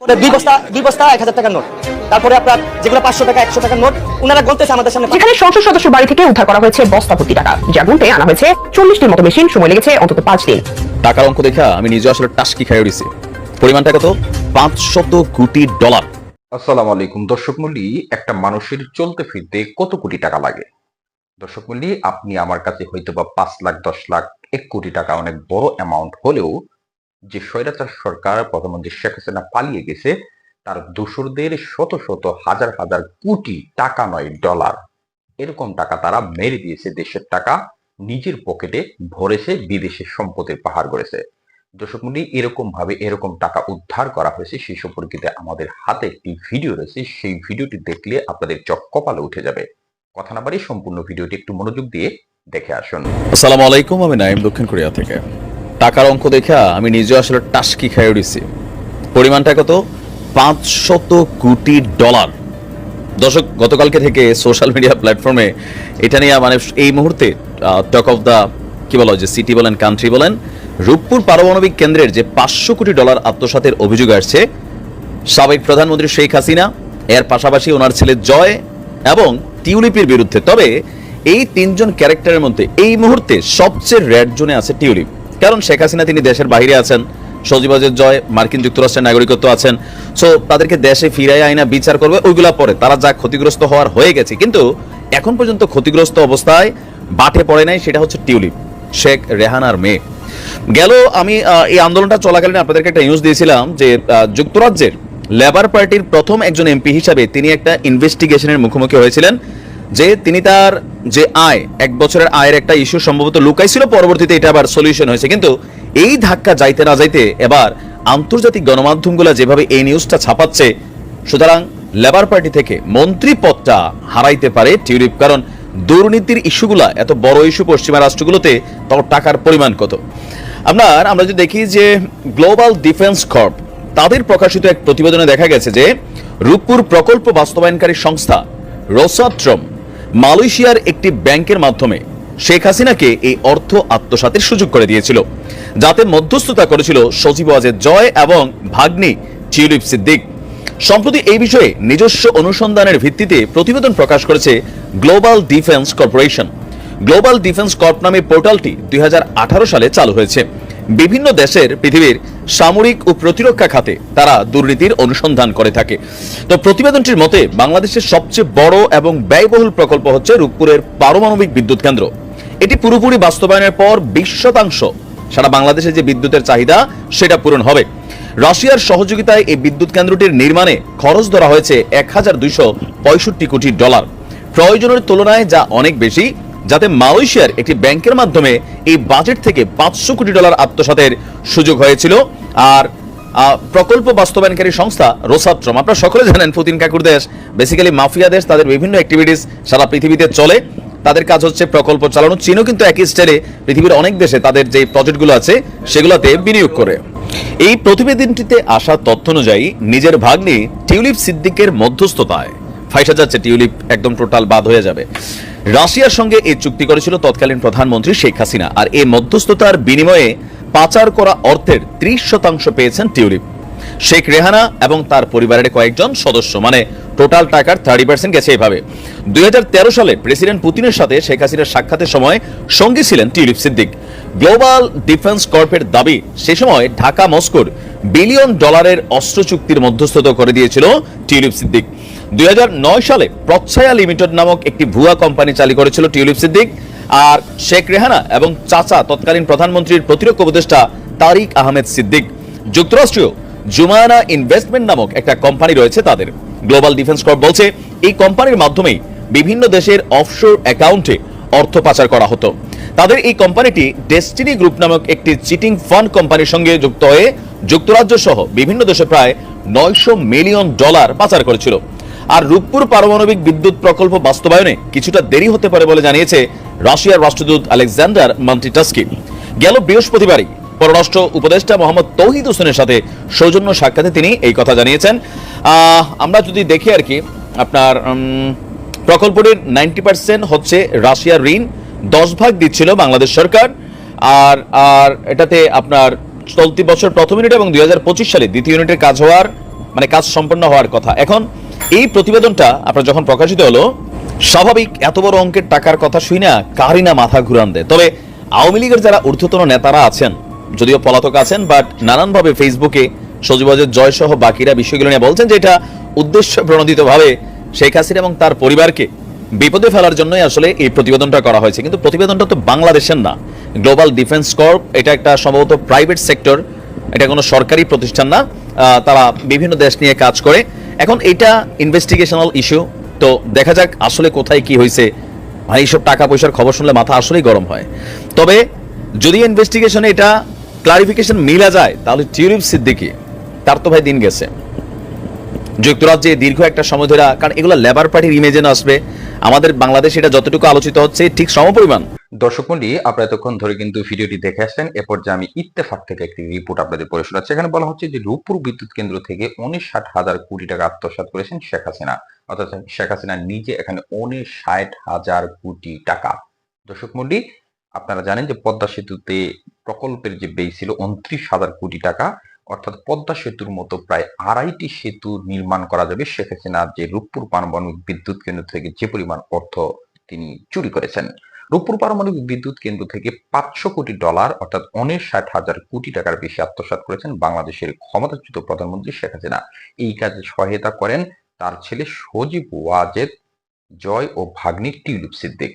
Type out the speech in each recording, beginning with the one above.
পরে দুই বস্তা দুই বস্তা এক হাজার টাকার নোট। তারপরে আপনার যেগুলো পাঁচশো টাকা একশো টাকার নোট ওনারা গলতেছে আমাদের সামনে যেখানে সংসদ সদস্য বাড়ি থেকে উদ্ধার করা হয়েছে বস্তা ভর্তি টাকা যা গুনতে আনা হয়েছে চল্লিশটির মতো মেশিন সময় লেগেছে অন্তত পাঁচ দিন। টাকার অঙ্ক দেখা আমি নিজে আসলে টাস্কি খাই উঠেছি। পরিমাণটা কত? পাঁচশত কোটি ডলার। আসসালামু আলাইকুম দর্শক মূল্যি একটা মানুষের চলতে ফিরতে কত কোটি টাকা লাগে? দর্শক মূল্যি আপনি আমার কাছে হয়তো বা পাঁচ লাখ দশ লাখ এক কোটি টাকা অনেক বড় অ্যামাউন্ট হলেও যে স্বৈরাচার সরকার প্রধানমন্ত্রী শেখ হাসিনা পালিয়ে গেছে, তার দোসরদের শত শত, হাজার হাজার কোটি টাকা নয়, ডলার। এরকম টাকা তারা মেরে দিয়েছে দেশের টাকা, নিজের পকেটে ভরেছে, বিদেশে সম্পদের পাহাড় গড়েছে। দর্শক মন্ডলী এরকম ভাবে এরকম টাকা উদ্ধার করা হয়েছে, সেই সম্পর্কিত আমাদের হাতে একটি ভিডিও রয়েছে, সেই ভিডিওটি দেখলে আপনাদের চোখ কপালে উঠে যাবে। কথা না বাড়ি সম্পূর্ণ ভিডিওটি একটু মনোযোগ দিয়ে দেখে আসুন। আসসালামু আলাইকুম, আমি নাইম দক্ষিণ কোরিয়া থেকে। টাকার অঙ্ক দেখা আমি নিজে আসলে টাস্কি খাই উঠেছি। পরিমাণটা কত? পাঁচশত কোটি ডলার। দর্শক, গতকালকে থেকে সোশ্যাল মিডিয়া প্ল্যাটফর্মে এটা নিয়ে মানে এই মুহূর্তে টক অফ দ্য কী বলা যে সিটি বলেন কান্ট্রি বলেন, রূপপুর পারমাণবিক কেন্দ্রের যে পাঁচশো কোটি ডলার আত্মসাতের অভিযোগ আসছে, সাবেক প্রধানমন্ত্রী শেখ হাসিনা, এর পাশাপাশি ওনার ছেলে জয় এবং টিউলিপের বিরুদ্ধে। তবে এই তিনজন ক্যারেক্টারের মধ্যে এই মুহূর্তে সবচেয়ে রেড জোনে আছে টিউলিপ। কারণ শেখ হাসিনা তিনি দেশের বাইরে আছেন সজীবাজের জয়, মার্কিন যুক্তরাষ্ট্রের নাগরিকত্ব আছেন সো তাদেরকে দেশে ফিরাই আইনা বিচার করবে, ওইগুলা পরে, তারা যা ক্ষতিগ্রস্ত হওয়ার হয়ে গেছে। কিন্তু এখন পর্যন্ত ক্ষতিগ্রস্ত অবস্থায় বাটে পড়ে নাই, সেটা হচ্ছে টিউলিপ, শেখ রেহানার মেয়ে। গেল, আমি এই আন্দোলনটা চলাকালীন আপনাদেরকে একটা নিউজ দিয়েছিলাম যে যুক্তরাজ্যের লেবার পার্টির প্রথম একজন এমপি হিসাবে তিনি একটা ইনভেস্টিগেশনের মুখোমুখি হয়েছিলেন, যে তিনি তার যে আয়, এক বছরের আয়ের একটা ইস্যু সম্ভবত লুকাইছিল, পরবর্তীতে এটা আবার সলিউশন হয়েছে। কিন্তু এই ধাক্কা যাইতে না যাইতে এবার আন্তর্জাতিক গণমাধ্যমগুলো যেভাবে এই নিউজটা ছাপাচ্ছে, সুতরাং লেবার পার্টি থেকে মন্ত্রী পদটা হারাইতে পারে টিউলিপ। কারণ দুর্নীতির ইস্যুগুলা এত বড় ইস্যু পশ্চিমা রাষ্ট্রগুলোতে তখন টাকার পরিমাণ কত? আপনার, আমরা যদি দেখি যে গ্লোবাল ডিফেন্স কর্প তাদের প্রকাশিত এক প্রতিবেদনে দেখা গেছে যে রূপপুর প্রকল্প বাস্তবায়নকারী সংস্থা রোসাট্রম মালয়েশিয়ার একটি ব্যাংকের মাধ্যমে শেখ হাসিনাকে এই অর্থ আত্মসাতের সুযোগ করে দিয়েছিল, যাতে মধ্যস্থতা করেছিল সচিব ওয়াজেদ জয় এবং ভাগ্নি টিউলিপ সিদ্দিক। সম্প্রতি এই বিষয়ে নিজস্ব অনুসন্ধানের ভিত্তিতে প্রতিবেদন প্রকাশ করেছে global defence corporation. Global defence corp নামে পোর্টালটি দুই হাজার আঠারো সালে চালু হয়েছে। বিভিন্ন দেশের পৃথিবীর সামরিক ও প্রতিরক্ষা খাতে তারা দুর্নীতির অনুসন্ধান করে থাকে। তো প্রতিবেদনটির মতে, বাংলাদেশের সবচেয়ে বড় এবং ব্যয়বহুল প্রকল্প হচ্ছে রূপপুরের পারমাণবিক বিদ্যুৎ কেন্দ্র। এটি পুরোপুরি বাস্তবায়নের পর বিশ শতাংশ সারা বাংলাদেশে যে বিদ্যুতের চাহিদা, সেটা পূরণ হবে। রাশিয়ার সহযোগিতায় এই বিদ্যুৎ কেন্দ্রটির নির্মাণে খরচ ধরা হয়েছে এক হাজার দুইশো পঁয়ষট্টি কোটি ডলার। প্রয়োজনের তুলনায় যা অনেক বেশি যাতে মালয়েশিয়ার একটি ব্যাংকের মাধ্যমে এই বাজেট থেকে পাঁচশো কোটি ডলার আত্মসাতের সুযোগ হয়েছিল। আর প্রকল্প বাস্তবায়নকারী সংস্থা রোসাত্রম। আপনারা সকলে জানেন পুতিন কাকুর দেশ বেসিক্যালি মাফিয়া দেশ, তাদের বিভিন্ন অ্যাক্টিভিটিস সারা পৃথিবীতে চলে। তাদের কাজ হচ্ছে প্রকল্প চালানো। চীনও কিন্তু একই স্টাইলে পৃথিবীর অনেক দেশে তাদের যে প্রজেক্টগুলো আছে, সেগুলোতে বিনিয়োগ করে। এই প্রতিবেদনটিতে আসা তথ্য অনুযায়ী নিজের ভাগ্নি টিউলিপ সিদ্দিকের মধ্যস্থতায় ফাইসা যাচ্ছে, টিউলিপ একদম টোটাল বাদ হয়ে যাবে। রাশিয়ার সঙ্গে এই চুক্তি করেছিল তৎকালীন প্রধানমন্ত্রী শেখ হাসিনা, আর এই মধ্যস্থতার বিনিময়ে পাচার করা অর্থের ত্রিশ শতাংশ পেয়েছেন টিউলিপ। শেখ রেহানা এবং তার পরিবারের কয়েকজন সদস্য মানে টোটাল টাকার থার্টি পার্সেন্ট গেছে এভাবে। দুই সালে প্রেসিডেন্ট পুতিনের সাথে শেখ হাসিনার সাক্ষাতের সময় সঙ্গী ছিলেন টিউলিপ সিদ্দিক। গ্লোবাল ডিফেন্স কর্পের দাবি, সে সময় ঢাকা, মস্কোর বিলিয়ন ডলারের অস্ত্র চুক্তির মধ্যস্থতা করে দিয়েছিল টিউলিপ সিদ্দিক। দুই হাজার নয় সালে প্রচ্ছায়া লিমিটেড নামক একটি ভুয়া কোম্পানি চালু করেছিল টিউলিপ সিদ্দিক। আর শেখ রেহানা এবং চাচা তৎকালীন প্রধানমন্ত্রীর প্রতিরক্ষা উপদেষ্টা তারিক আহমেদ সিদ্দিক। যুক্তরাষ্ট্রীয় জুমানা ইনভেস্টমেন্ট নামক একটা কোম্পানি রয়েছে তাদের। গ্লোবাল ডিফেন্স কর্প বলছে, এই কোম্পানির মাধ্যমেই বিভিন্ন দেশের অফশোর অ্যাকাউন্টে অর্থ পাচার করা হতো। তাদের এই কোম্পানিটি ডেস্টিনি গ্রুপ নামক একটি চিটিং ফান্ড কোম্পানির সঙ্গে যুক্ত হয়ে যুক্তরাজ্য সহ বিভিন্ন দেশে প্রায় নয়শো মিলিয়ন ডলার পাচার করেছিল। আর রূপপুর পারমাণবিক বিদ্যুৎ প্রকল্প বাস্তবায়নে কিছুটা দেরি হতে পারে বলে জানিয়েছে রাশিয়ার রাষ্ট্রদূত আলেকজান্ডার মান্টিটাস্কি। গেল বৃহস্পতিবারই পররাষ্ট্র উপদেষ্টা মোহাম্মদ তৌহিদ হোসেনের সাথে সৌজন্য সাক্ষাতে তিনি এই কথা জানিয়েছেন। আমরা যদি দেখি আর কি, আপনার প্রকল্পটির নাইনটি পার্সেন্ট হচ্ছে রাশিয়ার ঋণ, দশ ভাগ দিচ্ছিল বাংলাদেশ সরকার, আর আর এটাতে আপনার চলতি বছর প্রথম ইউনিট এবং দুই হাজার পঁচিশ সালে দ্বিতীয় ইউনিটের কাজ হওয়ার মানে কাজ সম্পন্ন হওয়ার কথা। এখন এই প্রতিবেদনটা আপনার যখন প্রকাশিত হলো, স্বাভাবিক এত বড় অঙ্কের টাকার কথা শুই না, কারই না মাথা ঘুরান দেয়। তবে আওয়ামী লীগের যারা ঊর্ধ্বতন নেতারা আছেন, যদিও পলাতক আছেন বাট নানানভাবে ফেসবুকে সজীবাজের জয় সহ বাকিরা বিষয়গুলো নিয়ে বলছেন যে এটা উদ্দেশ্য প্রণোদিতভাবে শেখ হাসিনা এবং তার পরিবারকে বিপদে ফেলার জন্যই আসলে এই প্রতিবেদনটা করা হয়েছে। কিন্তু প্রতিবেদনটা তো বাংলাদেশের না। গ্লোবাল ডিফেন্স কর্প এটা একটা সম্ভবত প্রাইভেট সেক্টর এটা কোনো সরকারি প্রতিষ্ঠান না। তারা বিভিন্ন দেশ নিয়ে কাজ করে। এখন এটা ইনভেস্টিগেশনাল ইস্যু তো দেখা যাক আসলে কোথায় কি হয়েছে। মানে এইসব টাকা পয়সার খবর শুনলে মাথা আসলেই গরম হয়। তবে যদি ইনভেস্টিগেশনে এটা ক্লারিফিকেশন মিলা যায়, তাহলে টিউলিপ সিদ্দিকি তার তো ভাই দিন গেছে। যুক্তরাজ্যে দীর্ঘ একটা সময় ধরে, কারণ এগুলো লেবার পার্টির ইমেজে আসবে, আমাদের বাংলাদেশ এটা যতটুকু আলোচিত হচ্ছে, ঠিক সমপরিমাণ। দর্শক মন্ডলী, আপনারা এতক্ষণ ধরে কিন্তু ভিডিওটি দেখে আসছেন এরপর যে আমি ইত্তেফাক থেকে একটি রিপোর্ট আপনাদের পড়ে শোনাচ্ছি। এখানে বলা হচ্ছে যে, রূপপুর বিদ্যুৎ কেন্দ্র থেকে উনিশ ষাট হাজার কোটি টাকা আত্মসাৎ করেছেন শেখ হাসিনা। অর্থাৎ শেখ হাসিনা নিজে এখানে উনিশ ষাট হাজার কোটি টাকা। দর্শক মন্ডলী, আপনারা জানেন যে, পদ্মা সেতুতে প্রকল্পের যে ব্যয় ছিল উনত্রিশ হাজার কোটি টাকা, অর্থাৎ পদ্মা সেতুর মতো প্রায় আড়াইটি সেতু নির্মাণ করা যাবে শেখ হাসিনা যে রূপপুর পারমাণবিক বিদ্যুৎ কেন্দ্র থেকে যে পরিমাণ অর্থ তিনি চুরি করেছেন। রূপপুর পারমাণবিক বিদ্যুৎ কেন্দ্র থেকে পাঁচশো কোটি ডলার, অর্থাৎ অনেক ষাট হাজার কোটি টাকার বেশি আত্মসাত করেছেন বাংলাদেশের ক্ষমতাচ্যুত প্রধানমন্ত্রী শেখ হাসিনা। এই কাজে সহায়তা করেন তার ছেলে সজীব ওয়াজেদ, জয় ও ভাগ্নি টিউলিপ সিদ্দিক।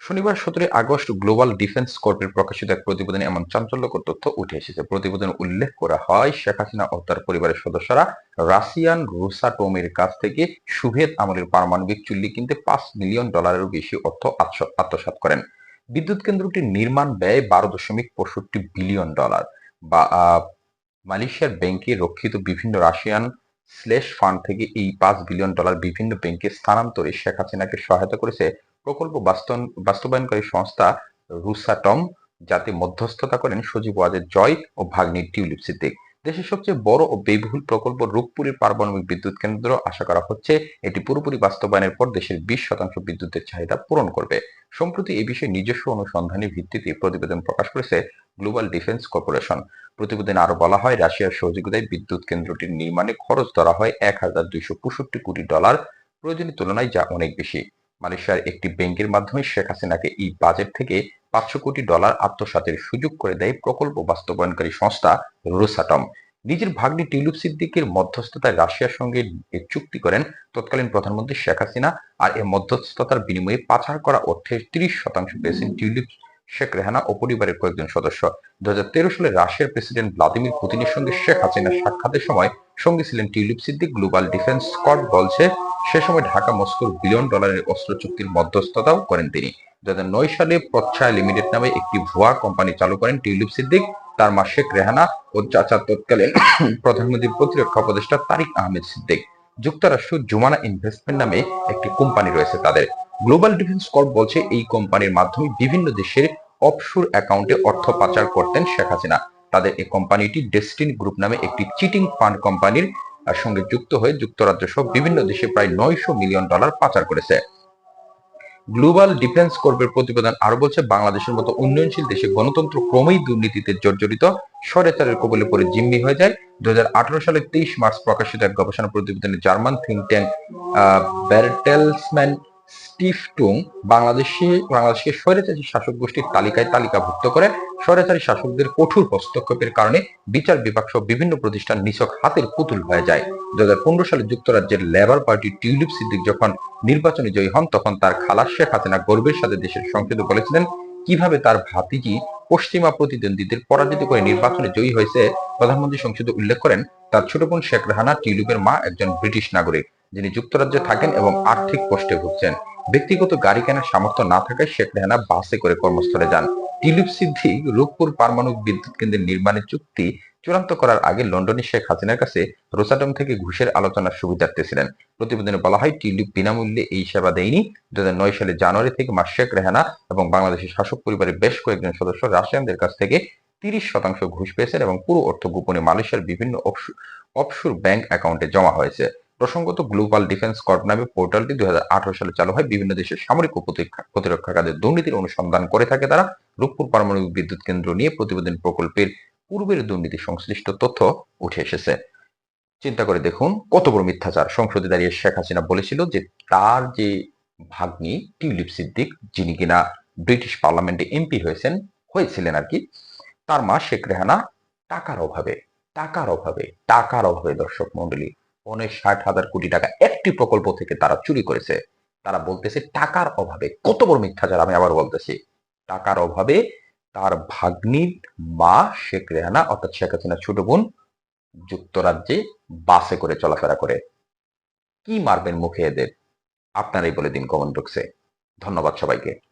শনিবার সতেরোই আগস্ট গ্লোবাল ডিফেন্স কর্পের প্রকাশিত এক প্রতিবেদনে এমন চাঞ্চল্যকর তথ্য উঠে এসেছে। প্রতিবেদনে উল্লেখ করা হয়, শেখ হাসিনা ও তার পরিবারের সদস্যরা রাশিয়ান রোসাটোমের কাছ থেকে সুভেদ আমলের পারমাণবিক চুল্লি কিনতে পাঁচ মিলিয়ন ডলারেরও বেশি অর্থ আত্মসাৎ করেন। বিদ্যুৎ কেন্দ্রটির নির্মাণ ব্যয় বারো দশমিক পঁয়ষট্টি বিলিয়ন ডলার। বা মালয়েশিয়ার ব্যাংকে রক্ষিত বিভিন্ন রাশিয়ান স্লেশ ফান্ড থেকে এই পাঁচ বিলিয়ন ডলার বিভিন্ন ব্যাংকে স্থানান্তরে শেখ হাসিনাকে সহায়তা করেছে প্রকল্প বাস্তবায়নকারী সংস্থা রুসাটম যাতে মধ্যস্থতা করেন সজীব ওয়াজেদ জয় ও ভাগ্নি টিউলিপ সিদ্দিক দেশের সবচেয়ে বড় ও ব্যয়বহুল প্রকল্প রূপপুরের পারমাণবিক বিদ্যুৎ কেন্দ্র। আশা করা হচ্ছে এটি পুরোপুরি বাস্তবায়নের পর দেশের বিশ শতাংশ বিদ্যুতের চাহিদা পূরণ করবে। সম্প্রতি এ বিষয়ে নিজস্ব অনুসন্ধানের ভিত্তিতে প্রতিবেদন প্রকাশ করেছে গ্লোবাল ডিফেন্স কর্পোরেশন। প্রতিবেদনে আরও বলা হয়, রাশিয়ার সহযোগিতায় বিদ্যুৎ কেন্দ্রটির নির্মাণে খরচ ধরা হয় এক হাজার দুইশো পঁয়ষট্টি কোটি ডলার। প্রয়োজনের তুলনায় যা অনেক বেশি। মালয়েশিয়ার একটি ব্যাংকের মাধ্যমে শেখ হাসিনাকে এই বাজেট থেকে পাঁচশো কোটি ডলার আত্মসাতের সুযোগ করে দেয় প্রকল্প বাস্তবায়নকারী সংস্থা রোসাটম। নিজের ভাগ্নি টিউলিপ সিদ্দিকের মধ্যস্থতায় রাশিয়ার সঙ্গে চুক্তি করেন তৎকালীন প্রধানমন্ত্রী শেখ হাসিনা আর এ মধ্যস্থতার বিনিময়ে পাচার করা অর্থের তিরিশ শতাংশ পেয়েছেন টিউলিপ শেখ রেহানা ও পরিবারের কয়েকজন সদস্য। দু হাজার তেরো সালে রাশিয়ার প্রেসিডেন্ট ভ্লাদিমির পুতিনের সঙ্গে শেখ হাসিনার সাক্ষাতের সময় সঙ্গে ছিলেন Tulip Siddiq, global defence corp বলছে, সে সময় ঢাকা মস্কোর বিলিয়ন ডলারের অস্ত্র চুক্তির মধ্যস্থতাও করেন তিনি। দু নয় সালে প্রচ্ছায় লিমিটেড নামে একটি ভুয়া কোম্পানি চালু করেন টিউলিপ সিদ্দিক। তার মা শেখ রেহানা ও চাচা তৎকালীন প্রধানমন্ত্রীর প্রতিরক্ষা উপদেষ্টা তারিক আহমেদ সিদ্দিক। যুক্তরাষ্ট্র জুমানা ইনভেস্টমেন্ট নামে একটি কোম্পানি রয়েছে তাদের। গ্লোবাল ডিফেন্স কর্প বলছে, এই কোম্পানির মাধ্যমে বিভিন্ন দেশের অফশোর অ্যাকাউন্টে অর্থ পাচার করতেন শেখ হাসিনা। তাদের এই কোম্পানিটি ডেস্টিন গ্রুপ নামে একটি চিটিং ফান্ড কোম্পানির সঙ্গে যুক্ত হয়ে যুক্তরাজ্য সহ বিভিন্ন দেশে প্রায় নয়শো মিলিয়ন ডলার পাচার করেছে। গ্লোবাল ডিফেন্স কর্পের প্রতিবেদন আরও বলছে, বাংলাদেশের মতো উন্নয়নশীল দেশে গণতন্ত্র ক্রমেই দুর্নীতিতে জর্জরিত। স্বরেচারের কবলে পড়ে জিম্মি হয়ে যায়। দু হাজার আঠারো সালের তেইশ মার্চ প্রকাশিত এক গবেষণা প্রতিবেদনে German think tank Bertelsmann Stiftung বাংলাদেশে বাংলাদেশকে স্বৈরাচারী শাসক গোষ্ঠীর তালিকায় তালিকাভুক্ত করে স্বৈরাচারী শাসকদের কঠোর হস্তক্ষেপের কারণে বিচার বিভাগ সহ বিভিন্ন প্রতিষ্ঠান নিছক হাতের পুতুল হয়ে যায়। দু সালে যুক্তরাজ্যের লেবার পার্টি টিউলিপ সিদ্দিক যখন নির্বাচনে জয়ী হন, তখন তার খালা শেখ হাসিনা গর্বের সাথে দেশের সংসদে বলেছিলেন, কীভাবে তার ভাতিজি পশ্চিমা প্রতিদ্বন্দ্বীদের পরাজিত করে নির্বাচনে জয়ী হয়েছে? প্রধানমন্ত্রী সংসদে উল্লেখ করেন, তার ছোট বোন শেখ রাহানা টিউলিপের মা একজন ব্রিটিশ নাগরিক। যিনি যুক্তরাজ্যে থাকেন এবং আর্থিক কষ্টে ভুগছেন। ব্যক্তিগত গাড়ি কেনার সামর্থ্য না থাকায় শেখ রেহানা বাসে করে কর্মস্থলে যান। টিলিপ সিদ্ধি রূপপুর পারমাণবিক বিদ্যুৎ কেন্দ্রের নির্মাণের চুক্তি চূড়ান্ত করার আগে লন্ডনে শেখ হাসিনার কাছে রোসাটম থেকে ঘুষের আলোচনার সুবিধার্থে ছিলেন। প্রতিবেদনে বলা হয় টিউলিপ বিনামূল্যে এই সেবা দেয়নি। দু হাজার নয় সালে জানুয়ারি থেকে মা শেখ রেহানা এবং বাংলাদেশের শাসক পরিবারের বেশ কয়েকজন সদস্য রাশিয়ানদের কাছ থেকে তিরিশ শতাংশ ঘুষ পেয়েছেন এবং পুরো অর্থ গোপনে মালয়েশিয়ার বিভিন্ন অফশুর ব্যাংক অ্যাকাউন্টে জমা হয়েছে। প্রসঙ্গত গ্লোবাল ডিফেন্স কর্প নামে পোর্টালটি দুই সালে চালু হয়। বিভিন্ন দেশের সামরিক ও প্রতিরক্ষা- প্রতিরক্ষা কাজে দুর্নীতির অনুসন্ধান করে থাকে তারা। রূপপুর পারমাণবিক বিদ্যুৎ কেন্দ্র নিয়ে প্রতিবেদন প্রকল্পের পূর্বের দুর্নীতি সংশ্লিষ্ট তথ্য উঠে এসেছে। চিন্তা করে দেখুন, কত বড় মিথ্যাচার। সংসদে দাঁড়িয়ে শেখ হাসিনা বলেছিল যে তার যে ভাগ্নি, টিউলিপ সিদ্দিক, যিনি কিনা ব্রিটিশ পার্লামেন্টে এমপি হয়েছেন, হয়েছিলেন আর কি, তার মা শেখ রেহানা টাকার অভাবে টাকার অভাবে টাকার অভাবে দর্শক মন্ডলী ষাট হাজার কোটি টাকা একটি প্রকল্প থেকে তারা চুরি করেছে। তারা বলতেছে, টাকার অভাবে কত বড় মিথ্যাচার আমি আবার বলতেছি। টাকার অভাবে তার ভাগ্নির মা শেখ রেহানা অর্থাৎ শেখ হাসিনা ছোট বোন যুক্তরাজ্যে বাসে করে চলাফেরা করে। কি মারবেন মুখে এদের? আপনারাই বলে দিন কমেন্ট বক্সে ধন্যবাদ সবাইকে।